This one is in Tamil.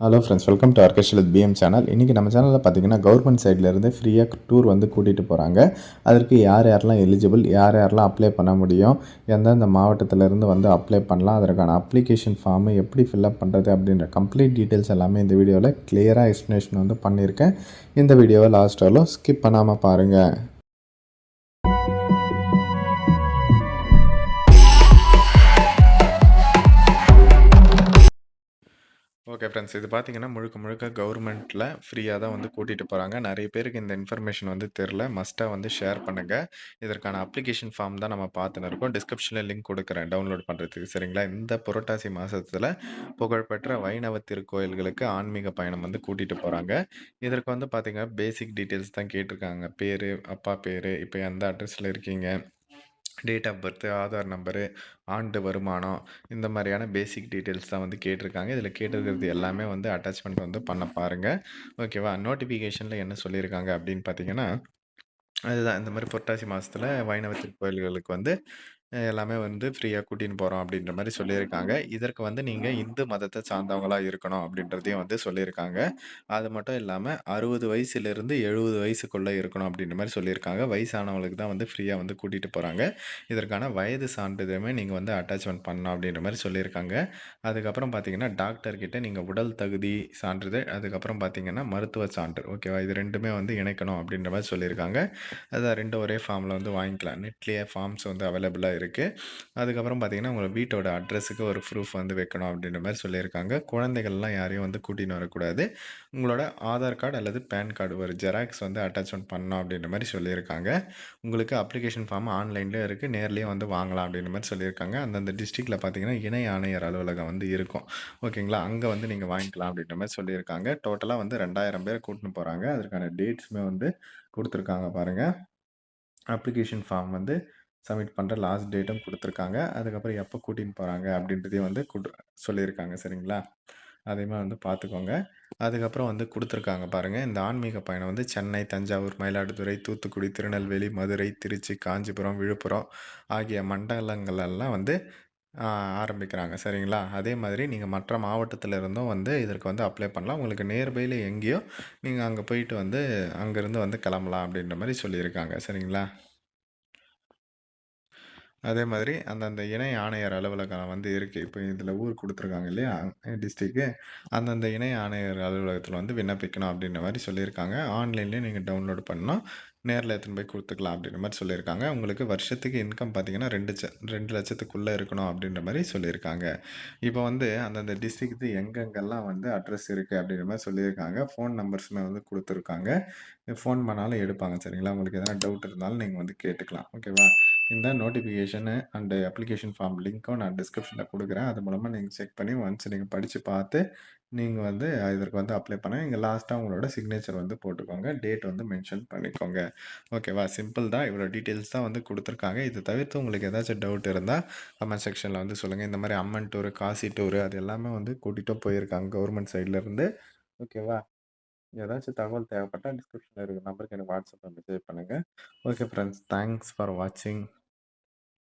Hello friends welcome to orchestral PM channel இன்றைக்கி நம்ம சேனலில் பார்த்தீங்கன்னா கவர்மெண்ட் சைட்லேருந்து ஃப்ரீயாக டூர் வந்து கூட்டிகிட்டு போகிறாங்க அதற்கு யார் யாரெல்லாம் எலிஜிபிள் யார் யாரெல்லாம் அப்ளை பண்ண முடியும் எந்தெந்த மாவட்டத்திலேருந்து வந்து அப்ளை பண்ணலாம் அதற்கான அப்ளிகேஷன் ஃபார்மு எப்படி ஃபில்அப் பண்ணுறது அப்படின்ற கம்ப்ளீட் டீட்டெயில்ஸ் எல்லாமே இந்த வீடியோவில் கிளியராக எக்ஸ்ப்ளனேஷன் வந்து பண்ணியிருக்கேன். இந்த வீடியோவை லாஸ்ட் வரலும் ஸ்கிப் பண்ணாமல் பாருங்கள் ஓகே ஃப்ரெண்ட்ஸ். இது பார்த்தீங்கன்னா முழுக்க முழுக்க கவர்மெண்ட்டில் ஃப்ரீயாக தான் வந்து கூட்டிகிட்டு போகிறாங்க நிறைய பேருக்கு இந்த இன்ஃபர்மேஷன் வந்து தெரில மஸ்ட்டாக வந்து ஷேர் பண்ணுங்கள் இதற்கான அப்ளிகேஷன் ஃபார்ம் தான் நம்ம பார்த்துன்னு இருக்கோம். டிஸ்கிரிப்ஷனில் லிங்க் கொடுக்குறேன். டவுன்லோட் பண்ணுறதுக்கு சரிங்களா? இந்த புரட்டாசி மாதத்தில் புகழ்பெற்ற வைணவ திருக்கோயில்களுக்கு ஆன்மீக பயணம் வந்து கூட்டிகிட்டு போகிறாங்க இதற்கு வந்து பார்த்தீங்கன்னா பேசிக் டீட்டெயில்ஸ் தான் கேட்டிருக்காங்க. பேர் அப்பா பேர் இப்போ எந்த அட்ரஸில் இருக்கீங்க? Date of birth Aadhaar number ஆண்டு வருமானம் இந்த மாதிரியான பேசிக் டீட்டெயில்ஸ் தான் வந்து கேட்டிருக்காங்க. இதில் கேட்டிருக்கிறது எல்லாமே வந்து அட்டாச்மெண்ட் வந்து பண்ண பாருங்கள் ஓகேவா நோட்டிஃபிகேஷனில் என்ன சொல்லியிருக்காங்க அப்படின்னு பார்த்தீங்கன்னா அதுதான் இந்த மாதிரி புரட்டாசி மாதத்தில் வைணவ திருக்கோயில்களுக்கு வந்து எல்லாமே வந்து ஃப்ரீயாக கூட்டின்னு போகிறோம் அப்படின்ற மாதிரி சொல்லியிருக்காங்க. இதற்கு வந்து நீங்கள் இந்து மதத்தை சார்ந்தவங்களா இருக்கணும் அப்படின்றதையும் வந்து சொல்லியிருக்காங்க. அது மட்டும் இல்லாமல் அறுபது வயசுலேருந்து எழுபது வயசுக்குள்ளே இருக்கணும் அப்படின்ற மாதிரி சொல்லியிருக்காங்க. வயசானவங்களுக்கு தான் வந்து ஃப்ரீயாக வந்து கூட்டிகிட்டு போகிறாங்க இதற்கான வயது சான்றிதழுமே நீங்கள் வந்து அட்டாச்மெண்ட் பண்ணணும் அப்படின்ற மாதிரி சொல்லியிருக்காங்க. அதுக்கப்புறம் பார்த்தீங்கன்னா டாக்டர் கிட்ட நீங்கள் உடல் தகுதி சான்றிதழ் அதுக்கப்புறம் பார்த்தீங்கன்னா மருத்துவ சான்று. ஓகேவா? இது ரெண்டுமே வந்து இணைக்கணும் அப்படின்ற மாதிரி சொல்லியிருக்காங்க. அதான் ரெண்டு ஒரே ஃபார்மில் வந்து வாங்கிக்கலாம். நெட்லேயே ஃபார்ம்ஸ் வந்து அவைலபிளாக இருக்குது அதுக்கப்புறம் பார்த்தீங்கன்னா உங்கள் வீட்டோட அட்ரஸுக்கு ஒரு ப்ரூஃப் வந்து வைக்கணும் அப்படின்ற மாதிரி சொல்லியிருக்காங்க. குழந்தைகள்லாம் யாரையும் வந்து கூட்டின்னு வரக்கூடாது. உங்களோட ஆதார் கார்டு அல்லது பேன் கார்டு ஒரு ஜெராக்ஸ் வந்து அட்டாச்மெண்ட் பண்ணணும் அப்படின்ற மாதிரி சொல்லியிருக்காங்க. உங்களுக்கு அப்ளிகேஷன் ஃபார்ம் ஆன்லைன்லேயும் இருக்குது நேர்லேயும் வந்து வாங்கலாம் அப்படின்ற மாதிரி சொல்லியிருக்காங்க. அந்தந்த டிஸ்ட்ரிக்டில் பார்த்தீங்கன்னா இணை ஆணையர் அலுவலகம் வந்து இருக்கும். ஓகேங்களா? அங்கே வந்து நீங்கள் வாங்கிக்கலாம் அப்படின்ற மாதிரி சொல்லியிருக்காங்க. டோட்டலாக வந்து ரெண்டாயிரம் பேர் கூட்டின்னு போகிறாங்க அதற்கான டேட்ஸுமே வந்து கொடுத்துருக்காங்க பாருங்கள் அப்ளிகேஷன் ஃபார்ம் வந்து சப்மிட் பண்ணுற லாஸ்ட் டேட்டும் கொடுத்துருக்காங்க. அதுக்கப்புறம் எப்போ கூட்டின்னு போகிறாங்க அப்படின்றதையும் வந்து கொடு சொல்லியிருக்காங்க. சரிங்களா? அதையுமே வந்து பார்த்துக்கோங்க அதுக்கப்புறம் வந்து கொடுத்துருக்காங்க பாருங்கள் இந்த ஆன்மீக பயணம் வந்து சென்னை தஞ்சாவூர் மயிலாடுதுறை தூத்துக்குடி திருநெல்வேலி மதுரை திருச்சி காஞ்சிபுரம் விழுப்புரம் ஆகிய மண்டலங்களெல்லாம் வந்து ஆரம்பிக்கிறாங்க. சரிங்களா? அதே மாதிரி நீங்கள் மற்ற மாவட்டத்தில் இருந்தும் வந்து இதற்கு வந்து அப்ளை பண்ணலாம். உங்களுக்கு நியர்பையில் எங்கேயோ நீங்கள் அங்கே போயிட்டு வந்து அங்கேருந்து வந்து கிளம்பலாம் அப்படின்ற மாதிரி சொல்லியிருக்காங்க. சரிங்களா? அதே மாதிரி அந்தந்த இணை ஆணையர் அலுவலகம் வந்து இருக்குது இப்போ இதில் ஊர் கொடுத்துருக்காங்க இல்லையா? டிஸ்ட்ரிக்கு அந்தந்த இணை ஆணையர் அலுவலகத்தில் வந்து விண்ணப்பிக்கணும் அப்படின்ற மாதிரி சொல்லியிருக்காங்க. ஆன்லைன்லேயே நீங்கள் டவுன்லோட் பண்ணால் நேரில் எடுத்துன்னு போய் கொடுத்துக்கலாம் அப்படின்ற மாதிரி சொல்லியிருக்காங்க. உங்களுக்கு வருஷத்துக்கு இன்கம் பார்த்தீங்கன்னா ரெண்டு ரெண்டு லட்சத்துக்குள்ளே இருக்கணும் அப்படின்ற மாதிரி சொல்லியிருக்காங்க. இப்போ வந்து அந்தந்த டிஸ்ட்ரிக்ட்டு எங்கெங்கெல்லாம் வந்து அட்ரஸ் இருக்குது அப்படின்ற மாதிரி சொல்லியிருக்காங்க. ஃபோன் நம்பர்ஸுமே வந்து கொடுத்துருக்காங்க. ஃபோன் பண்ணாலும் எடுப்பாங்க சரிங்களா? உங்களுக்கு எதனா டவுட் இருந்தாலும் நீங்கள் வந்து கேட்டுக்கலாம் ஓகேவா இந்த நோட்டிஃபிகேஷனு அண்டு அப்ளிகேஷன் ஃபார்ம் லிங்க்கும் நான் டிஸ்கிரிப்ஷனில் கொடுக்குறேன். அது மூலமாக நீங்கள் செக் பண்ணி ஒன்ஸ் நீங்கள் படித்து பார்த்து நீங்கள் வந்து இதற்கு வந்து அப்ளை பண்ண இங்கே லாஸ்ட்டாக உங்களோட சிக்னேச்சர் வந்து போட்டுக்கோங்க. டேட் வந்து மென்ஷன் பண்ணிக்கோங்க ஓகேவா சிம்பிள் தான். இவ்வளோ டீட்டெயில்ஸ் தான் வந்து கொடுத்துருக்காங்க. இது தவிர்த்து உங்களுக்கு ஏதாச்சும் டவுட் இருந்தால் கமெண்ட் செக்ஷனில் வந்து சொல்லுங்கள் இந்த மாதிரி அம்மன் டூரு காசி டூரு அது எல்லாமே வந்து கூட்டிகிட்டு போயிருக்காங்க கவர்மெண்ட் சைட்லேருந்து ஓகேவா ஏதாச்சும் தகவல் தேவைப்பட்டால் டிஸ்கிரிப்ஷனில் இருக்கிற நம்பருக்கு எனக்கு வாட்ஸ்அப்பில் மெசேஜ் பண்ணுங்கள் ஓகே ஃப்ரெண்ட்ஸ் தேங்க்ஸ் ஃபார் வாட்சிங்